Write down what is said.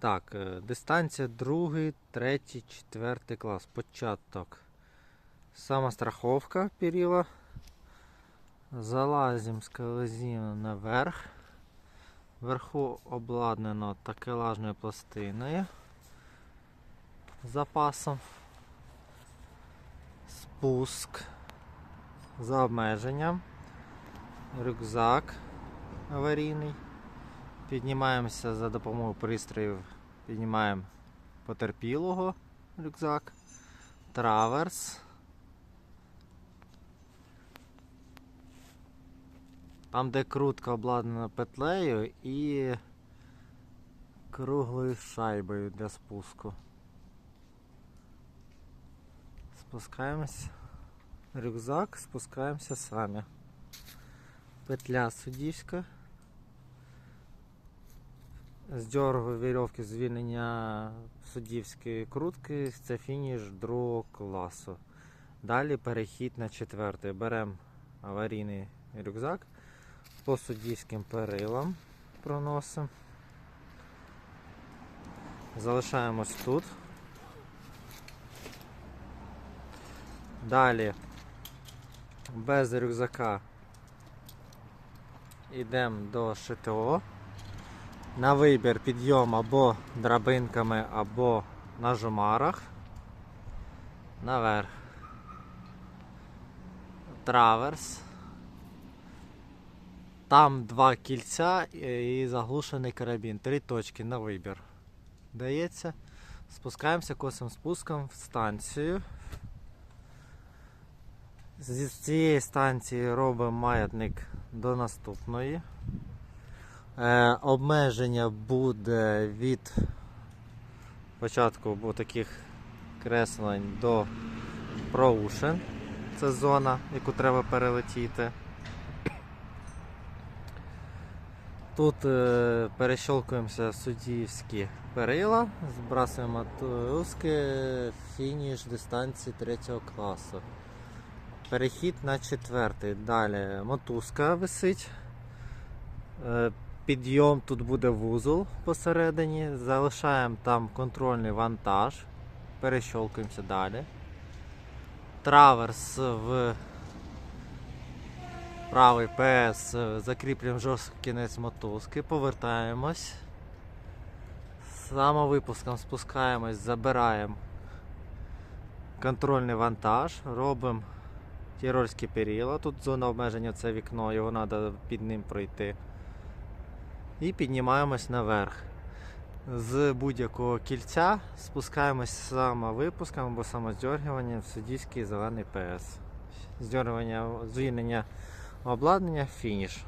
Так, е, дистанція другий, третій, четвертий клас. Початок. Сама страховка перила. Залазимо з колезіну наверх. Вверху обладнано такелажною пластиною запасом. Спуск за обмеженням. Рюкзак аварійний. Піднімаємося за допомогою пристроїв, піднімаємо потерпілого рюкзак, траверс. Там, де крутка обладнана петлею і круглою шайбою для спуску. Спускаємось. Рюкзак, спускаємося самі. Петля суддівська. Здергую вірьовки звільнення суддівської крутки, це фініш другого класу. Далі перехід на четвертий. Беремо аварійний рюкзак по суддівським перилам проносимо. Залишаємось тут. Далі без рюкзака йдемо до ШТО. На вибір підйом або драбинками, або на жумарах. Наверх. Траверс. Там два кільця і заглушений карабін. Три точки на вибір. Дається. Спускаємося косим спуском в станцію. З цієї станції робимо маятник до наступної. Е, обмеження буде від початку таких креслень до проушен. Це зона, яку треба перелетіти. Тут е, перещолкуємося суддівські перила, збрасуємо мотузки, фініш дистанції 3 класу. Перехід на четвертий. Далі мотузка висить. Підйом тут буде вузол посередині. Залишаємо там контрольний вантаж. Перещолкуємося далі. Траверс в правий ПС. Закріплюємо жорсткий кінець мотузки. Повертаємось. Самовипуском спускаємось, забираємо контрольний вантаж. Робимо тірольські перила. Тут зона обмеження це вікно, його треба під ним пройти. І піднімаємось наверх. З будь-якого кільця спускаємось самовипуском або самоздергуванням в суддівський зелений ПС. Звільнення обладнання, фініш.